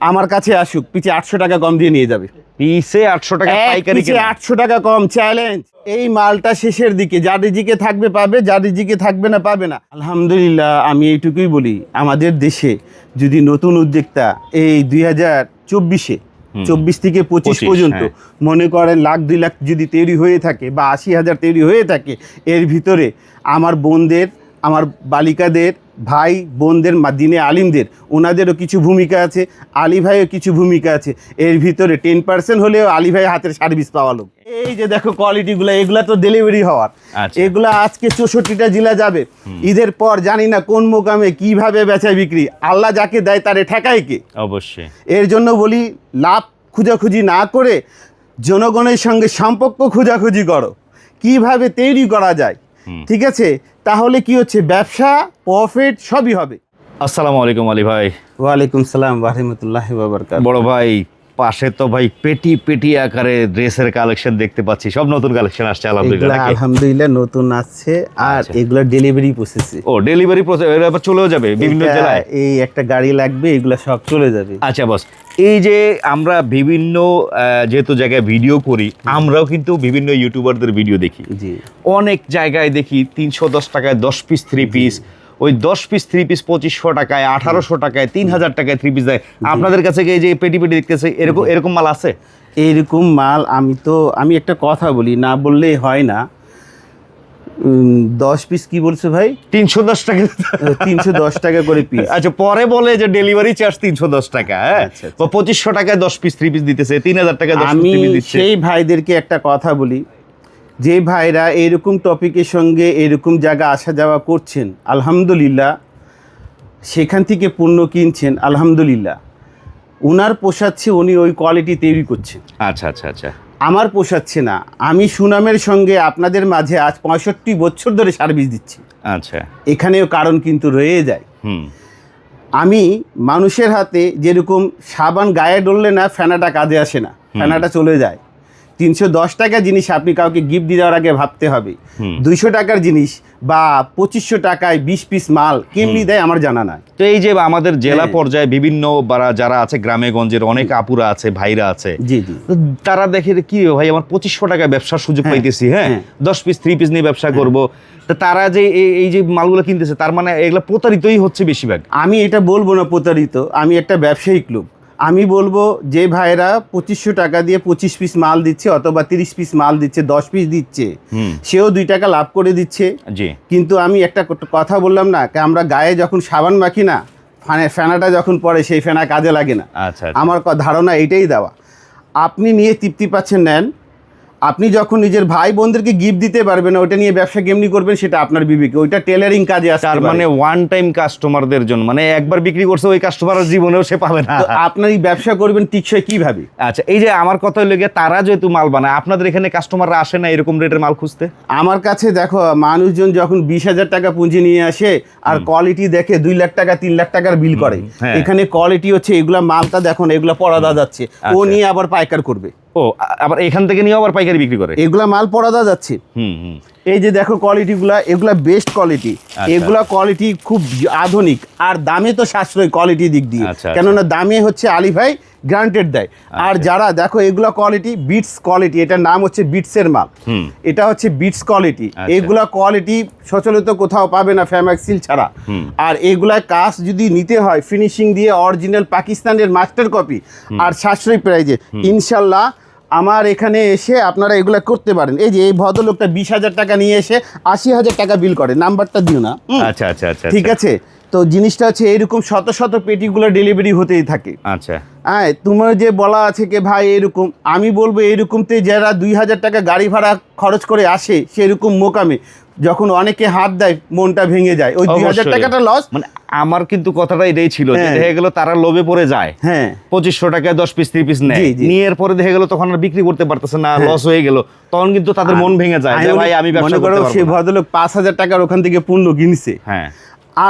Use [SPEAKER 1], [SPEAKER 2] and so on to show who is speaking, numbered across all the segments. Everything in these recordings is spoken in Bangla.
[SPEAKER 1] আমার কাছে আসুক পিছে আটশো টাকা কম দিয়ে নিয়ে যাবে
[SPEAKER 2] পিসে আটশো টাকা পাইকারি কেনা।
[SPEAKER 1] আটশো টাকা কম চ্যালেঞ্জ এই মালটা শেষের দিকে যার রিজিকে থাকবে পাবে যার রিজিকে থাকবে না পাবে না আলহামদুলিল্লাহ আমি এইটুকুই বলি আমাদের দেশে যদি নতুন উদ্যোক্তা এই দুই হাজার চব্বিশে চব্বিশ থেকে পঁচিশ পর্যন্ত
[SPEAKER 2] হ্যাঁ।
[SPEAKER 1] মনে করেন লাখ দুই লাখ যদি তৈরি হয়ে থাকে বা আশি হাজার তৈরি হয়ে থাকে এর ভিতরে আমার বোনদের আমার বালিকাদের ভাই বোনদের মা- দিনে আলিমদের ওনাদেরও কিছু ভূমিকা আছে আলী ভাইও কিছু ভূমিকা আছে। এর ভিতরে টেন পার্সেন্ট হলেও আলী ভাই হাতের সার্ভিস পাওয়া লোক। এই যে দেখো কোয়ালিটিগুলো এগুলা তো ডেলিভারি হওয়ার।
[SPEAKER 2] আচ্ছা।
[SPEAKER 1] এগুলা আজকে চৌষট্টিটা জেলা যাবে। ঈদের পর জানি না কোন মোকামে কীভাবে বেচা বিক্রি। আল্লাহ যাকে দেয় তারে ঠেকায় কে?
[SPEAKER 2] অবশ্যই।
[SPEAKER 1] এর জন্য বলি লাভ খোঁজাখুঁজি না করে জনগণের সঙ্গে সম্পর্ক খোঁজাখুঁজি করো। কীভাবে তৈরি করা যায়? ঠিক আছে? তাহলে কি হচ্ছে? ব্যবসা প্রফিট সবই হবে।
[SPEAKER 2] আসসালামু আলাইকুম আলী ভাই।
[SPEAKER 1] ওয়ালাইকুম সালাম রহমতুল্লাহ
[SPEAKER 2] বড় ভাই পাশে তো ভাই পেটি পেটি আকারে ড্রেসের কালেকশন দেখতে পাচ্ছি। সব নতুন কালেকশন আসছে আলহামদুলিল্লাহ
[SPEAKER 1] আলহামদুলিল্লাহ নতুন আসছে আর। এগুলো ডেলিভারি প্রসেসে
[SPEAKER 2] ও ডেলিভারি প্রসেস এবার চলেও যাবে বিভিন্ন জেলায়?
[SPEAKER 1] এই একটা গাড়ি লাগবে এগুলো সব চলে যাবে।
[SPEAKER 2] আচ্ছা বস এই যে আমরা বিভিন্ন যেহেতু জায়গায় ভিডিও করি আমরাও কিন্তু বিভিন্ন ইউটিউবারদের ভিডিও দেখি। অনেক জায়গায় দেখি তিনশো দশ টাকায় দশ পিস থ্রি পিস ওই দশ পিস থ্রি পিস পঁচিশশো টাকায় আঠারোশো টাকায় তিন হাজার টাকায় থ্রি পিস দেয়। আপনাদের কাছে এই যে পেটি পেটি দেখতেছে এরকম এরকম মাল আছে?
[SPEAKER 1] এইরকম মাল আমি তো আমি একটা কথা বলি না বললেই হয় না। দশ পিস কি বলছে ভাই?
[SPEAKER 2] তিনশো দশ টাকা।
[SPEAKER 1] তিনশো দশ টাকা করে পিস
[SPEAKER 2] আচ্ছা পরে বলে যে ডেলিভারি চার্জ তিনশো দশ টাকা হ্যাঁ?
[SPEAKER 1] আচ্ছা, আচ্ছা।
[SPEAKER 2] পঁচিশশো টাকায় দশ পিস থ্রি পিস দিতেছে তিন হাজার টাকা
[SPEAKER 1] আমি সেই ভাইদেরকে একটা কথা বলি যে ভাইরা এরকম টপিকের সঙ্গে এরকম জায়গা আসা যাওয়া করছেন আলহামদুলিল্লাহ সেখান থেকে পণ্য কিনছেন আলহামদুলিল্লাহ। ওনার পোষাচ্ছে উনি ওই কোয়ালিটি তৈরি করছেন।
[SPEAKER 2] আচ্ছা আচ্ছা আচ্ছা।
[SPEAKER 1] আমার পোষাচ্ছে না আমি সুনামের সঙ্গে আপনাদের মাঝে আজ পঁয়ষট্টি বছর ধরে সার্ভিস দিচ্ছি।
[SPEAKER 2] আচ্ছা।
[SPEAKER 1] এখানেও কারণ কিন্তু রয়ে যায়।
[SPEAKER 2] হুম।
[SPEAKER 1] আমি মানুষের হাতে যেরকম সাবান গায়ে ডললে না ফেনাটা কাজে আসে না ফেনাটা চলে যায়। তিনশো দশ টাকার জিনিস আপনি কাউকে গিফট দেওয়ার আগে ভাবতে হবে। দুইশো টাকার জিনিস বা পঁচিশশো টাকায় বিশ পিস মাল কেমনি দেয় আমার জানা নাই।
[SPEAKER 2] তো এই যে আমাদের জেলা
[SPEAKER 1] হ্যাঁ।
[SPEAKER 2] পর্যায়ে বিভিন্ন যারা আছে গ্রামে গঞ্জের অনেক আপুরা আছে ভাইরা আছে।
[SPEAKER 1] জি জি।
[SPEAKER 2] তারা দেখে কি ভাই আমার পঁচিশশো টাকায় ব্যবসার সুযোগ
[SPEAKER 1] হ্যাঁ,
[SPEAKER 2] পাইতেছি হ্যাঁ?
[SPEAKER 1] হ্যাঁ।
[SPEAKER 2] দশ পিস থ্রি পিস নিয়ে ব্যবসা করব। তো তারা যে এই- এই যে মালগুলো কিনতেছে তার মানে এগুলো প্রতারিতই হচ্ছে বেশিরভাগ?
[SPEAKER 1] আমি এটা বলব না প্রতারিত আমি একটা ব্যবসায়িক লোক। আমি বলব যে ভাইরা পঁচিশশো টাকা দিয়ে পঁচিশ পিস মাল দিচ্ছে অথবা তিরিশ পিস মাল দিচ্ছে দশ পিস দিচ্ছে সেও দুই টাকা লাভ করে দিচ্ছে। কিন্তু আমি একটা কথা বললাম না আমরা গায়ে যখন সাবান মাখি না ফানে ফেনাটা যখন পড়ে সেই ফেনা কাজে লাগে না।
[SPEAKER 2] আচ্ছা আচ্ছা।
[SPEAKER 1] আমার ধারণা এটাই দেওয়া। আপনি নিয়ে তৃপ্তি পাচ্ছেন নেন আপনি যখন নিজের ভাই বোনদেরকে গিফট দিতে পারবেন ওটা নিয়ে ব্যবসা কেমনি করবেন সেটা আপনার বিবেকে। ওইটা টেলারিং কাজে
[SPEAKER 2] তার
[SPEAKER 1] পারে।
[SPEAKER 2] মানে ওয়ান টাইম কাস্টমারদের জন্য মানে একবার বিক্রি করছে ওই কাস্টমার জীবনেও সে পাবে না।
[SPEAKER 1] আপনার এই ব্যবসা করবেন টিকসই কীভাবে?
[SPEAKER 2] আচ্ছা এই যে আমার কথা হলো গিয়ে তারা যেহেতু মাল বানায় আপনাদের এখানে কাস্টমাররা আসে না এরকম রেটের মাল খুঁজতে?
[SPEAKER 1] আমার কাছে দেখো মানুষজন যখন বিশ হাজার টাকা পুঁজি নিয়ে আসে আর কোয়ালিটি দেখে দুই লাখ টাকা তিন লাখ টাকার বিল করে।
[SPEAKER 2] হ্যাঁ।
[SPEAKER 1] এখানে কোয়ালিটি হচ্ছে এগুলা মালটা দেখো না এগুলা পড়াদা যাচ্ছে। ও
[SPEAKER 2] আচ্ছা।
[SPEAKER 1] নিয়ে আবার পাইকার করবে।
[SPEAKER 2] ও আবার এখান থেকে নিয়ে আবার পাইকারি বিক্রি করে?
[SPEAKER 1] এগুলা মাল পড়া পড়াদা যাচ্ছে।
[SPEAKER 2] হুম হুম।
[SPEAKER 1] এই যে দেখো কোয়ালিটিগুলা এগুলা বেস্ট কোয়ালিটি
[SPEAKER 2] আচ্ছা।
[SPEAKER 1] এগুলা কোয়ালিটি খুব আধুনিক আর দামে তো সাশ্রয় কোয়ালিটি দিক দিয়ে।
[SPEAKER 2] আচ্ছা,
[SPEAKER 1] কেননা দামে হচ্ছে আলী ভাই গ্রান্টেড দেয়। আর যারা দেখো এগুলা কোয়ালিটি বিটস কোয়ালিটি এটার নাম হচ্ছে বিটসের মাল। এটা হচ্ছে বিটস কোয়ালিটি
[SPEAKER 2] আচ্ছা।
[SPEAKER 1] এগুলা কোয়ালিটি সচলিত কোথাও পাবে না ফ্যামাক্সিল ছাড়া। আর এগুলা কাজ যদি নিতে হয় ফিনিশিং দিয়ে অরিজিনাল পাকিস্তানের মাস্টার কপি আর সাশ্রয়ী প্রাইজে ইনশাল্লাহ আমার এখানে এসে আপনারা এগুলো করতে পারেন। এই যে এই ভদ্রলোকটা বিশ হাজার টাকা নিয়ে এসে আশি হাজার টাকা বিল করে। নাম্বারটা দিও না
[SPEAKER 2] আচ্ছা আচ্ছা আচ্ছা
[SPEAKER 1] ঠিক আছে? তো জিনিসটা হচ্ছে এরকম শত শত পেটিগুলো ডেলিভারি হতেই থাকে।
[SPEAKER 2] আচ্ছা।
[SPEAKER 1] হ্যাঁ তোমার যে বলা আছে কি ভাই এরকম। আমি বলব এরকমতে যারা দুই হাজার টাকা গাড়ি ভাড়া খরচ করে আসে সেরকম মোকামে। যখন অনেকে হাত দেয় মনটা ভেঙে যায় ওই দুই হাজার টাকাটা লস
[SPEAKER 2] মানে আমার কিন্তু কথাটা এটাই ছিল
[SPEAKER 1] হ্যাঁ।
[SPEAKER 2] দেখে গেল তারা লোভে পড়ে যায়।
[SPEAKER 1] হ্যাঁ।
[SPEAKER 2] পঁচিশশো টাকায় দশ পিস থ্রি পিস নেয়। নিয়ে পরে দেখে গেল তখন আর বিক্রি করতে পারতেছে না লস হয়ে গেল। তখন কিন্তু তাদের মন ভেঙে যায় ভাই আমি
[SPEAKER 1] মনে করো সে ভদ্রলোক পাঁচ হাজার টাকার ওখান থেকে পণ্য কিনছে।
[SPEAKER 2] হ্যাঁ।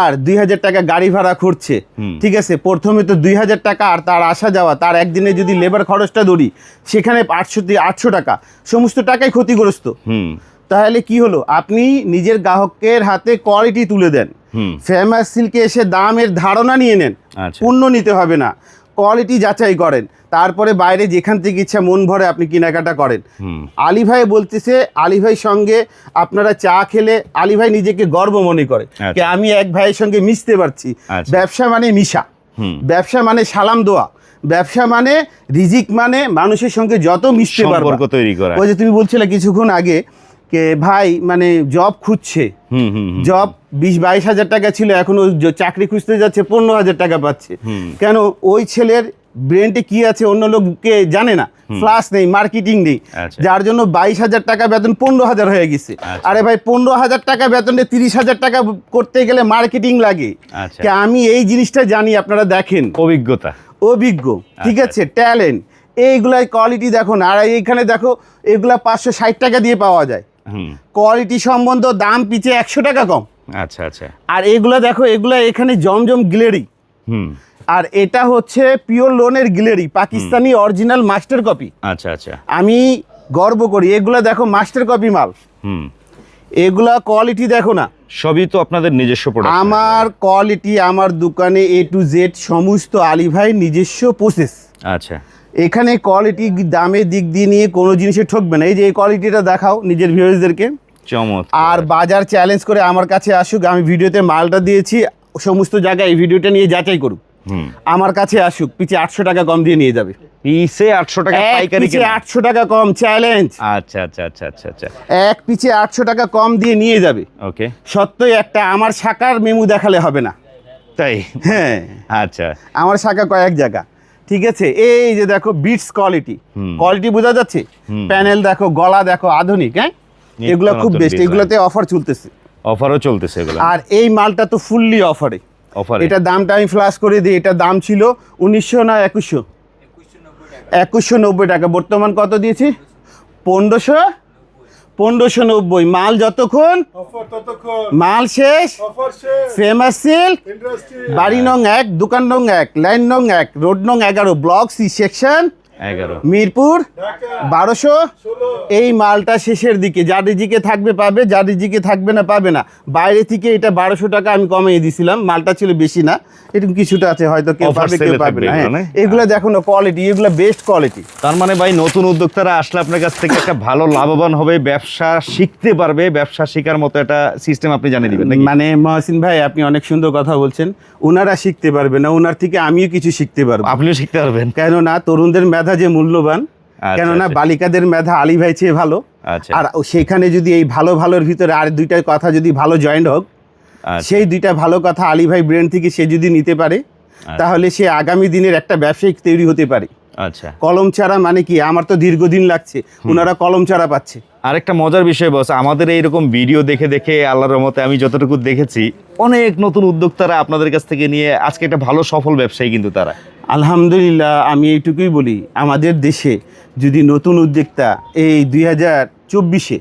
[SPEAKER 1] আর দুই হাজার টাকা গাড়ি ভাড়া করছে। ঠিক আছে প্রথমে তো দুই হাজার টাকা আর তার আসা যাওয়া তার একদিনে যদি লেবার খরচটা ধরি সেখানে আটশো আটশো টাকা। সমস্ত টাকাই ক্ষতিগ্রস্ত।
[SPEAKER 2] হুম।
[SPEAKER 1] তাহলে কি হলো? আপনি নিজের গ্রাহকের হাতে কোয়ালিটি তুলে দেন। ফেমাস সিল্কে এসে দামের ধারণা নিয়ে নেন।
[SPEAKER 2] আচ্ছা।
[SPEAKER 1] পণ্য নিতে হবে না। কোয়ালিটি যাচাই করেন। তারপরে বাইরে যেখান থেকে ইচ্ছা মন ভরে আপনি কেনাকাটা করেন। আলী ভাই বলতেছে আলী ভাই সঙ্গে আপনারা চা খেলে আলী ভাই নিজেকে গর্ব মনে করে
[SPEAKER 2] আচ্ছা।
[SPEAKER 1] যে আমি এক ভাইয়ের সঙ্গে মিশতে পারছি।
[SPEAKER 2] আচ্ছা।
[SPEAKER 1] ব্যবসা মানে মিশা ব্যবসা মানে সালাম দোয়া। ব্যবসা মানে রিজিক মানে মানুষের সঙ্গে যত মিশতে পারব।
[SPEAKER 2] তৈরি করা।
[SPEAKER 1] ওই যে তুমি বলছিলে কিছুক্ষণ আগে ভাই মানে জব খুঁজছে
[SPEAKER 2] হুম হুম হুম।
[SPEAKER 1] জব বিশ বাইশ হাজার টাকা ছিল এখন ওই চাকরি খুঁজতে যাচ্ছে পনেরো হাজার টাকা পাচ্ছে। কেন ওই ছেলের ব্রেনটে কি আছে অন্য লোককে জানে না ফ্লাস নেই মার্কেটিং নেই
[SPEAKER 2] আচ্ছা।
[SPEAKER 1] যার জন্য বাইশ হাজার টাকা বেতন পনেরো হাজার হয়ে গেছে
[SPEAKER 2] আচ্ছা।
[SPEAKER 1] আরে ভাই পনেরো হাজার টাকা বেতনে তিরিশ হাজার টাকা করতে গেলে মার্কেটিং লাগে
[SPEAKER 2] আচ্ছা।
[SPEAKER 1] আমি এই জিনিসটা জানি আপনারা দেখেন
[SPEAKER 2] অভিজ্ঞতা
[SPEAKER 1] অভিজ্ঞ ঠিক। আছে ট্যালেন্ট এইগুলাই কোয়ালিটি দেখো না আর এইখানে দেখো এগুলা পাঁচশো ষাট টাকা দিয়ে পাওয়া যায় কোয়ালিটি সম্বন্ধ দাম পিছে একশো টাকা কম।
[SPEAKER 2] আচ্ছা আচ্ছা।
[SPEAKER 1] আর এগুলো দেখো এগুলো এখানে জমজম গ্লেরি।
[SPEAKER 2] হুম।
[SPEAKER 1] আর এটা হচ্ছে পিওর লোনের gallery Pakistani original master copy
[SPEAKER 2] আচ্ছা আচ্ছা।
[SPEAKER 1] আমি গর্ব করি এগুলো দেখো মাস্টার কপি মাল।
[SPEAKER 2] হুম।
[SPEAKER 1] এগুলা কোয়ালিটি দেখো না।
[SPEAKER 2] সবই তো আপনাদের নিজস্ব প্রোডাক্ট
[SPEAKER 1] আমার কোয়ালিটি আমার দোকানে এ টু জেড সমস্ত আলী ভাই নিজস্ব প্রসেস
[SPEAKER 2] আচ্ছা।
[SPEAKER 1] এখানে কোয়ালিটি দামের দিক দিয়ে নিয়ে কোনো জিনিসে ঠকবে না। এই যে এই কোয়ালিটিটা দেখাও নিজের ভিউয়ার্সদেরকে। আর বাজার চ্যালেঞ্জ করে আমার কাছে আসুক আমি ভিডিওতে মালটা দিয়েছি সমস্ত জায়গায় এই ভিডিওটা নিয়ে যাচাই করুক।
[SPEAKER 2] হুম।
[SPEAKER 1] আমার কাছে আসুক পিছে আটশো টাকা কম দিয়ে নিয়ে যাবে।
[SPEAKER 2] পিসে আটশো টাকা পাইকারি
[SPEAKER 1] পিছে আটশো টাকা কম চ্যালেঞ্জ
[SPEAKER 2] আচ্ছা আচ্ছা আচ্ছা আচ্ছা আচ্ছা।
[SPEAKER 1] এক পিছে আটশো টাকা কম দিয়ে নিয়ে যাবে।
[SPEAKER 2] ওকে।
[SPEAKER 1] সত্যই একটা আমার শাখার মেমু দেখালে হবে না।
[SPEAKER 2] তাই?
[SPEAKER 1] হ্যাঁ।
[SPEAKER 2] আচ্ছা।
[SPEAKER 1] আমার শাখা কয়েক জায়গা। ঠিক আছে? এই যে দেখো বিটস কোয়ালিটি। কোয়ালিটি বোঝা যাচ্ছে? প্যানেল দেখো গলা দেখো আধুনিক হ্যাঁ? এগুলো খুব বেস্ট এগুলোতে অফার চলতেছে।
[SPEAKER 2] অফারও চলতেছে এগুলো।
[SPEAKER 1] আর এই মালটা তো ফুললি অফারে
[SPEAKER 2] অফার
[SPEAKER 1] এটা দামটা আমি ফ্ল্যাশ করে দিই এটা দাম ছিল উনিশশো না একুশশো? একুশশো নব্বই টাকা। বর্তমান কত দিয়েছি? পনেরোশো পনেরোশো নব্বই। মাল যতক্ষণ? মাল শেষ? ফেমাস সিল বাড়ি নং এক দোকান নং এক লাইন নং এক রোড নং এগারো ব্লক সি সেকশন
[SPEAKER 2] এগারো।
[SPEAKER 1] মিরপুর বারোশো। এই মালটা শেষের দিকে রিজিকে থাকবে পাবে রিজিকে থাকবে না পাবে না। বাইরে থেকে এটা বারোশো টাকা আমি কমিয়ে দিছিলাম মালটা ছিল বেশি না। এরকম কিছুটা আছে হয়তো কেউ পাবে কেউ পাবে না।
[SPEAKER 2] এগুলো,
[SPEAKER 1] হ্যাঁ
[SPEAKER 2] না?
[SPEAKER 1] এগুলো দেখো না কোয়ালিটি এগুলো বেস্ট কোয়ালিটি
[SPEAKER 2] তার মানে ভাই নতুন উদ্যোক্তারা আসলে আপনার কাছ থেকে একটা ভালো লাভবান হবে ব্যবসা শিখতে পারবে ব্যবসা শেখার মতো একটা সিস্টেম আপনি জানিয়ে দিবেন
[SPEAKER 1] মানে মহসিন ভাই আপনি অনেক সুন্দর কথা বলছেন। ওনারা শিখতে পারবে না ওনার থেকে আমিও কিছু শিখতে পারব।
[SPEAKER 2] আপনিও শিখতে পারবেন।
[SPEAKER 1] কেননা তরুণদের মেধা যে মূল্যবান
[SPEAKER 2] আচ্ছা,
[SPEAKER 1] কেননা
[SPEAKER 2] আচ্ছা।
[SPEAKER 1] বালিকাদের মেধা আলী ভাই চেয়ে ভালো।
[SPEAKER 2] আচ্ছা।
[SPEAKER 1] আর সেখানে যদি এই ভালো ভালোর ভিতরে আর দুইটা কথা যদি ভালো জয়েন্ট হোক সেই দুইটা ভালো কথা আলী ভাই ব্রেন থেকে সে যদি নিতে পারে তাহলে সে আগামী দিনের একটা ব্যবসায়িক তৈরি হতে পারে।
[SPEAKER 2] আচ্ছা।
[SPEAKER 1] কলম ছাড়া মানে কি? আমার তো দীর্ঘদিন লাগছে। ওনারা কলম ছাড়া পাচ্ছে।
[SPEAKER 2] আরেকটা মজার বিষয় বস আমাদের এইরকম ভিডিও দেখে দেখে আল্লাহর রহমতে আমি যতটুকু দেখেছি অনেক নতুন উদ্যোক্তারা আপনাদের কাছ থেকে নিয়ে আজকে একটা ভালো সফল ব্যবসায়ী কিন্তু তারা।
[SPEAKER 1] আলহামদুলিল্লাহ আমি এইটুকুই বলি আমাদের দেশে যদি নতুন উদ্যোক্তা এই দুই হাজার চব্বিশে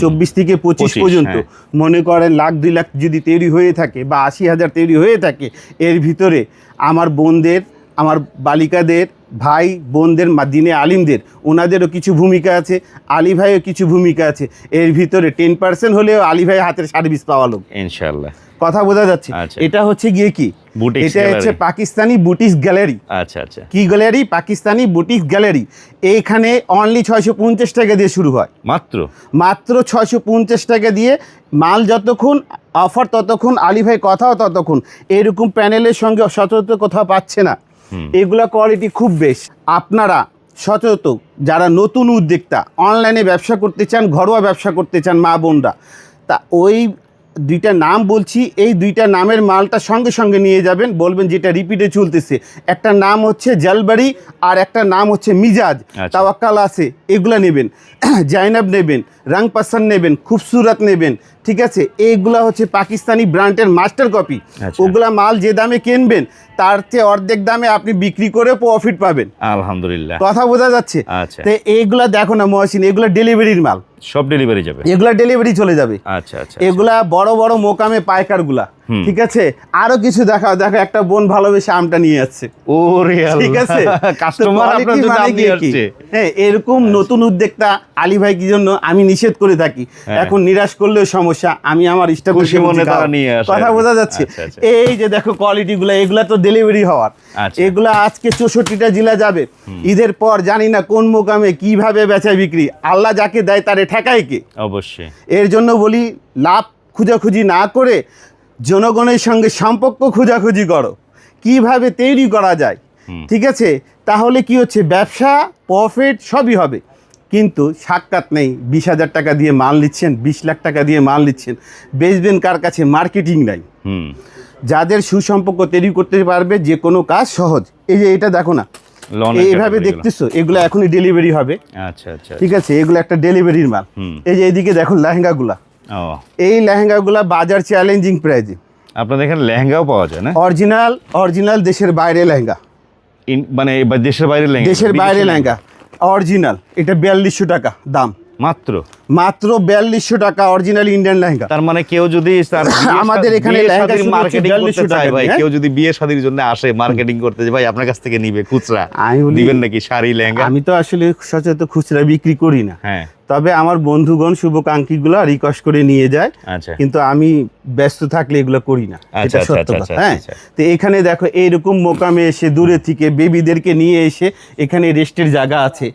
[SPEAKER 1] চব্বিশ থেকে পঁচিশ পর্যন্ত
[SPEAKER 2] হ্যাঁ।
[SPEAKER 1] মনে করেন লাখ দুই লাখ যদি তৈরি হয়ে থাকে বা আশি হাজার তৈরি হয়ে থাকে এর ভিতরে আমার বোনদের আমার বালিকাদের ভাই বোনদের মা- দিনে আলিমদের ওনাদেরও কিছু ভূমিকা আছে আলী ভাইয়ের কিছু ভূমিকা আছে। এর ভিতরে টেন পার্সেন্ট হলেও আলী ভাই হাতের সার্ভিস পাওয়া লোক।
[SPEAKER 2] ইনশাল্লাহ
[SPEAKER 1] কথা বোঝা যাচ্ছে।
[SPEAKER 2] আচ্ছা।
[SPEAKER 1] এটা হচ্ছে গিয়ে কি? এটা হচ্ছে পাকিস্তানি বুটিক্স গ্যালারি।
[SPEAKER 2] আচ্ছা আচ্ছা।
[SPEAKER 1] কি গ্যালারি? Pakistani boutique gallery. এইখানে অনলি ছয়শো পঞ্চাশ টাকা দিয়ে শুরু হয়।
[SPEAKER 2] মাত্র?
[SPEAKER 1] মাত্র ছয়শো পঞ্চাশ টাকা দিয়ে মাল যতক্ষণ অফার ততক্ষণ আলী ভাই কথাও ততক্ষণ। এরকম প্যানেলের সঙ্গে সচরাচর কোথাও পাচ্ছে না। এগুলা কোয়ালিটি খুব বেশ। আপনারা সচরাচর যারা নতুন উদ্যোক্তা অনলাইনে ব্যবসা করতে চান ঘরোয়া ব্যবসা করতে চান মা বোনরা তা ওই দুইটা নাম বলছি এই দুইটা নামের মালটা সঙ্গে সঙ্গে নিয়ে যাবেন বলবেন যেটা রিপিটে চলতেছে। একটা নাম হচ্ছে জলবাড়ি আর একটা নাম হচ্ছে মিজাজ
[SPEAKER 2] আচ্ছা।
[SPEAKER 1] তাওয়াক্কাল আছে এগুলা নেবেন। জাইনাব নেবেন রং পাসান নেবেন খুবসুরত নেবেন ঠিক আছে? এইগুলা হচ্ছে পাকিস্তানি ব্র্যান্ডের মাস্টার কপি।
[SPEAKER 2] আচ্ছা।
[SPEAKER 1] ওগুলা মাল যে দামে কিনবেন তার চেয়ে অর্ধেক দামে আপনি বিক্রি করে প্রফিট পাবেন।
[SPEAKER 2] আলহামদুলিল্লাহ।
[SPEAKER 1] কথা বোঝা যাচ্ছে?
[SPEAKER 2] আচ্ছা।
[SPEAKER 1] তো এইগুলা দেখো না মহাসিন এগুলো ডেলিভারির মাল।
[SPEAKER 2] সব ডেলিভারি যাবে?
[SPEAKER 1] এগুলা ডেলিভারি চলে যাবে।
[SPEAKER 2] আচ্ছা আচ্ছা।
[SPEAKER 1] এগুলা বড় বড় মোকামে পাইকারগুলা। ঠিক আছে? আরও কিছু দেখাও দেখো একটা বোন ভালোবেসে আমটা নিয়ে যাচ্ছে।
[SPEAKER 2] ওরে
[SPEAKER 1] ঠিক আছে?
[SPEAKER 2] কাস্টমার আপনার জন্য
[SPEAKER 1] মানে?
[SPEAKER 2] আসছে।
[SPEAKER 1] হ্যাঁ এরকম নতুন উদ্যোক্তা আলী ভাই কি জন্য আমি নিষেধ করে থাকি?
[SPEAKER 2] হ্যাঁ।
[SPEAKER 1] এখন নিরাশ করলেও সমস্যা আমি আমার স্টাফ
[SPEAKER 2] খুশি মনে তারা নিয়ে আসে।
[SPEAKER 1] কথা বোঝা যাচ্ছে।
[SPEAKER 2] আচ্ছা, আচ্ছা।
[SPEAKER 1] এই যে দেখো কোয়ালিটি গুলো এগুলা তো ডেলিভারি হওয়ার।
[SPEAKER 2] আচ্ছা।
[SPEAKER 1] এগুলা আজকে চৌষট্টিটা জেলা যাবে। ঈদের পর জানি না কোন মোকামে কীভাবে বেচা বিক্রি। আল্লাহ যাকে দেয় তারে ঠেকায় কে?
[SPEAKER 2] অবশ্যই।
[SPEAKER 1] এর জন্য বলি লাভ খোঁজাখুঁজি না করে জনগণের সঙ্গে সম্পর্ক খোঁজাখুঁজি করো। কীভাবে তৈরি করা যায়? ঠিক আছে? তাহলে কি হচ্ছে? ব্যবসা প্রফিট সবই হবে। কিন্তু সাক্ষাৎ নেই। বিশ হাজার টাকা দিয়ে মাল নিচ্ছেন বিশ লাখ টাকা দিয়ে মাল নিচ্ছেন। বেচবেন কার কাছে? মার্কেটিং নাই। যাদের সুসম্পর্ক তৈরি করতে পারবে যে কোনো কাজ সহজ। এই যে এটা দেখো না। এইভাবে দেখতেছো? এগুলো এখনই ডেলিভারি হবে।
[SPEAKER 2] আচ্ছা আচ্ছা
[SPEAKER 1] ঠিক আছে? এগুলো একটা ডেলিভারির মাল। এই যে এইদিকে দেখো লেহেঙ্গাগুলা। এই লেহেঙ্গাগুলা বাজার চ্যালেঞ্জিং প্রাইজে
[SPEAKER 2] আপনাদের এখানে লেহেঙ্গাও পাওয়া যায় না?
[SPEAKER 1] অরিজিনাল অরিজিনাল দেশের বাইরে লেহেঙ্গা।
[SPEAKER 2] মানে দেশের বাইরে লেহেঙ্গা?
[SPEAKER 1] দেশের বাইরে লেহেঙ্গা? অরিজিনাল এটা বিয়াল্লিশশো টাকা দাম।
[SPEAKER 2] মাত্র?
[SPEAKER 1] মাত্র বিয়াল্লিশশো টাকা অরিজিনাল ইন্ডিয়ান লেহেঙ্গা।
[SPEAKER 2] তার মানে কেউ যদি
[SPEAKER 1] আমাদের এখানে
[SPEAKER 2] মার্কেটিং করতে চায় ভাই কেউ যদি বিয়ে শাদীর জন্য আসে মার্কেটিং করতে ভাই আপনার কাছ থেকে নিবে খুচরা।
[SPEAKER 1] আমি
[SPEAKER 2] দিবেন নাকি শাড়ি লেহেঙ্গা?
[SPEAKER 1] আমি তো আসলে সচেতন খুচরা বিক্রি করি না।
[SPEAKER 2] হ্যাঁ।
[SPEAKER 1] তবে আমার বন্ধুগণ শুভকাঙ্ক্ষীগুলো রিকোয়েস্ট করে নিয়ে যায়।
[SPEAKER 2] আচ্ছা।
[SPEAKER 1] কিন্তু আমি ব্যস্ত থাকলে এগুলো করি না।
[SPEAKER 2] আচ্ছা,
[SPEAKER 1] এটা
[SPEAKER 2] আচ্ছা,
[SPEAKER 1] সত্য কথা। হ্যাঁ। তো এখানে দেখো এইরকম মোকামে এসে দূরে থেকে বেবিদেরকে নিয়ে এসে এখানে রেস্টের জায়গা আছে।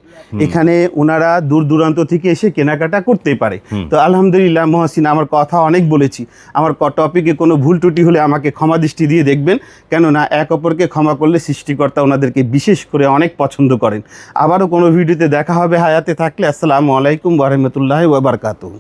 [SPEAKER 1] এখানে ওনারা দূর দূরান্ত থেকে এসে কেনাকাটা করতে পারে। তো আলহামদুলিল্লাহ মহসিন আমার কথা অনেক বলেছি। আমার টপিকে কোনো ভুল ত্রুটি হলে আমাকে ক্ষমা দৃষ্টি দিয়ে দেখবেন। কেননা এক অপরকে ক্ষমা করলে সৃষ্টিকর্তা ওনাদেরকে বিশেষ করে অনেক পছন্দ করেন। আবারও কোনো ভিডিওতে দেখা হবে হায়াতে থাকলে আসসালামু আলাইকুম। वरहमतुल्ल वबरकू